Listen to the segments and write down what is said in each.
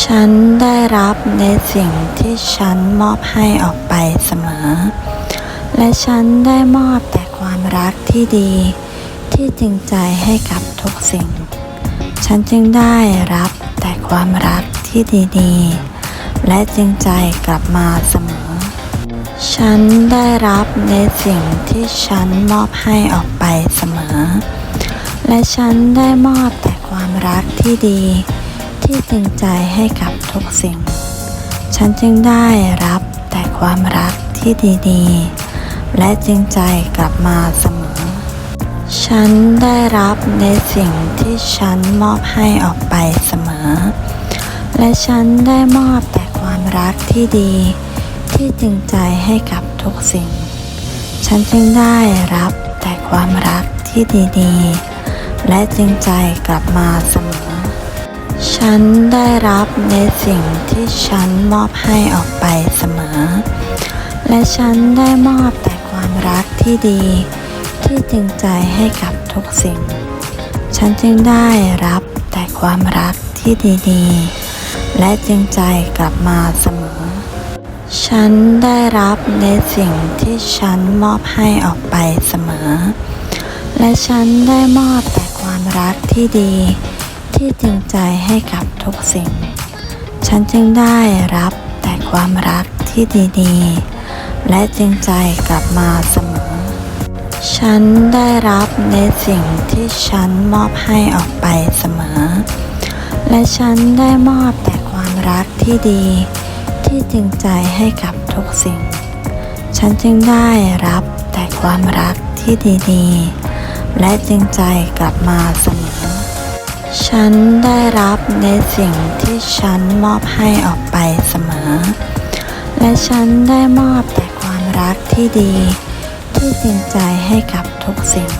ฉันได้รับในสิ่งที่ฉันมอบให้ออกไปเสมอ และฉันได้มอบแต่ความรักที่ดี ที่จริงใจให้กับทุกสิ่ง ฉันจึงได้รับแต่ความรักที่ดีๆ และจริงใจกลับมาเสมอ ฉันได้รับในสิ่งที่ฉันมอบให้ออกไปเสมอ และฉันได้มอบแต่ความรักที่ดี ที่จริงใจให้กับทุกสิ่ง ฉันจึงได้รับแต่ความรักที่ดีๆ และจริงใจกลับมาเสมอ ฉันได้รับในสิ่งที่ฉันมอบให้ออกไปเสมอ และฉันได้มอบแต่ความรักที่ดี ที่จริงใจให้กับทุกสิ่ง ฉันจึงได้รับแต่ความรักที่ดีๆ และจริงใจกลับมาเสมอ ฉันได้รับในสิ่งที่ฉันมอบให้ออกไปเสมอ และฉันได้มอบแต่ความรักที่ดี ที่จริงใจให้กับทุกสิ่ง ฉันจึงได้รับแต่ความรักที่ดีๆ และจริงใจกลับมาเสมอ ฉันได้รับในสิ่งที่ฉันมอบให้ออกไปเสมอ และฉันได้มอบแต่ความรักที่ดี ที่จริงใจให้กับทุกสิ่ง ฉันจึงได้รับแต่ความรักที่ดีๆ และจริงใจกลับมาเสมอ ฉันได้รับในสิ่งที่ฉันมอบให้ออกไปเสมอ และฉันได้มอบแต่ความรักที่ดี ที่จริงใจให้กับทุกสิ่ง ฉันจึงได้รับแต่ความรักที่ดีๆ และจริงใจกลับมาเสมอ ฉันได้รับในสิ่งที่ฉันมอบให้ออกไปเสมอ และฉันได้มอบแต่ความรักที่ดี ที่จริงใจให้กับทุกสิ่ง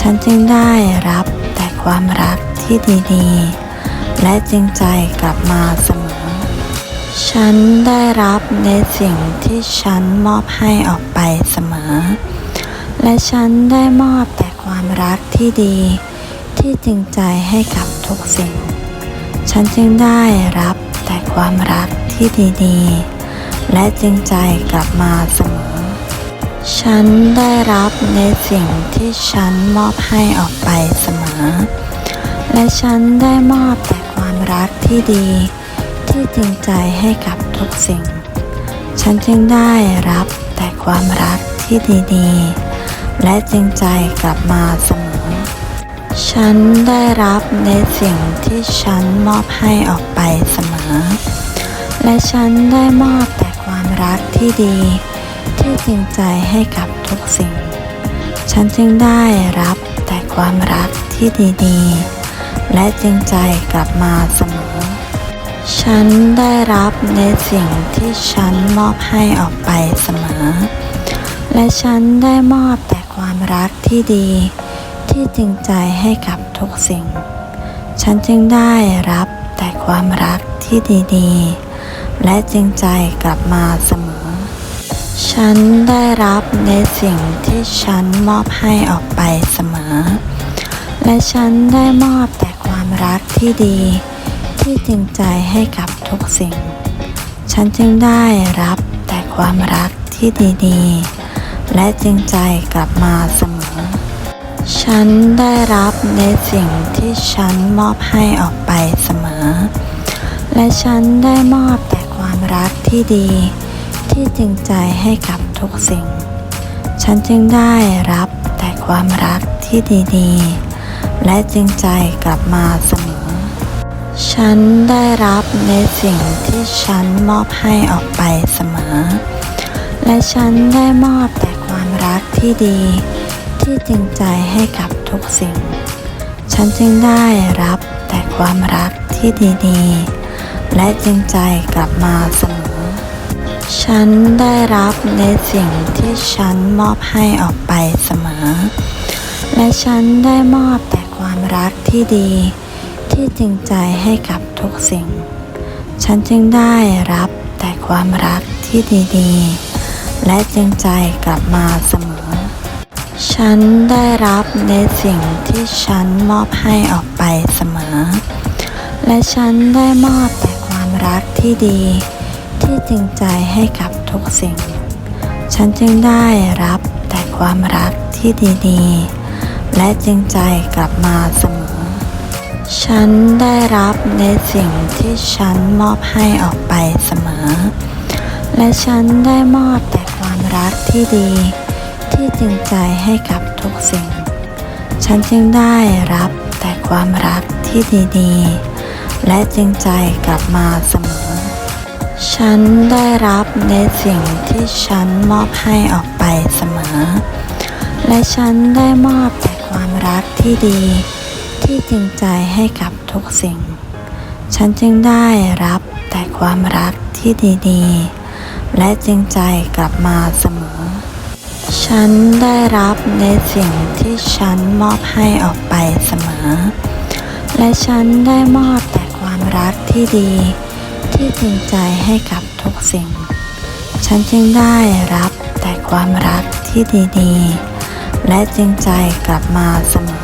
ฉันจึงได้รับแต่ความรักที่ดีๆ และจริงใจกลับมาเสมอ ฉันได้รับในสิ่งที่ฉันมอบให้ออกไปเสมอ และฉันได้มอบแต่ความรักที่ดี ที่จริงใจให้กับทุกสิ่ง ฉันจึงได้รับแต่ความรักที่ดีๆ และจริงใจกลับมาเสมอ ฉันได้รับในสิ่งที่ฉันมอบให้ออกไปเสมอ และฉันได้มอบแต่ความรักที่ดี ที่จริงใจให้กับทุกสิ่ง ฉันจึงได้รับแต่ความรักที่ดีๆ และจริงใจกลับมาเสมอ ฉันได้รับในสิ่งที่ฉันมอบให้ออกไปเสมอ และฉันได้มอบแต่ความรักที่ดี ที่จริงใจให้กับทุกสิ่ง ฉันจึงได้รับแต่ความรักที่ดีๆ และจริงใจกลับมาเสมอ ฉันได้รับในสิ่งที่ฉันมอบให้ออกไปเสมอ และฉันได้มอบแต่ความรักที่ดี ที่จริงใจให้กับทุกสิ่ง ฉันจึงได้รับแต่ความรักที่ดีๆ และจริงใจกลับมาเสมอ ฉันได้รับในสิ่งที่ฉันมอบให้ออกไปเสมอ และฉันได้มอบแต่ความรักที่ดี ที่จริงใจให้กับทุกสิ่ง ฉันจึงได้รับแต่ความรักที่ดีๆ และจริงใจกลับมาเสมอ ฉันได้รับในสิ่งที่ฉันมอบให้ออกไปเสมอ และฉันได้มอบแต่ความรักที่ดี ที่จริงใจให้กับทุกสิ่ง ฉันจึงได้รับแต่ความรักที่ดีๆ และจริงใจกลับมาเสมอ ฉันได้รับในสิ่งที่ฉันมอบให้ออกไปเสมอ และฉันได้มอบแต่ความรักที่ดี ที่จริงใจให้กับทุกสิ่ง ฉันจึงได้รับแต่ความรักที่ดีๆ และจริงใจกลับมาเสมอ ฉันได้รับในสิ่งที่ฉันมอบให้ออกไปเสมอ และฉันได้มอบแต่ความรักที่ดี ที่จริงใจให้กับทุกสิ่ง ฉันจึงได้รับแต่ความรักที่ดีๆ และจริงใจกลับมาเสมอ ฉันได้รับในสิ่งที่ฉันมอบให้ออกไปเสมอ และฉันได้มอบแต่ความรักที่ดี ที่จริงใจให้กับทุกสิ่ง ฉันจึงได้รับแต่ความรักที่ดีๆ และจริงใจกลับมาเสมอ ฉันได้รับในสิ่งที่ฉันมอบให้ออกไปเสมอ และฉันได้มอบแต่ความรักที่ดี ที่จริงใจให้กับทุกสิ่ง ฉันจึงได้รับแต่ความรักที่ดีๆ และจริงใจกลับมาเสมอ ฉันได้รับในสิ่งที่ฉันมอบให้ออกไปเสมอ และฉันได้มอบแต่ความรักที่ดี ที่จริงใจให้กับทุกสิ่ง ฉันจึงได้รับแต่ความรักที่ดีๆ และจริงใจกลับมาเสมอ ฉันได้รับในสิ่งที่ฉันมอบให้ออกไปเสมอ และฉันได้มอบแต่ความรักที่ดี ที่จริงใจให้กับทุกสิ่ง ฉันจึงได้รับแต่ความรักที่ดีๆ และจริงใจกลับมาเสมอ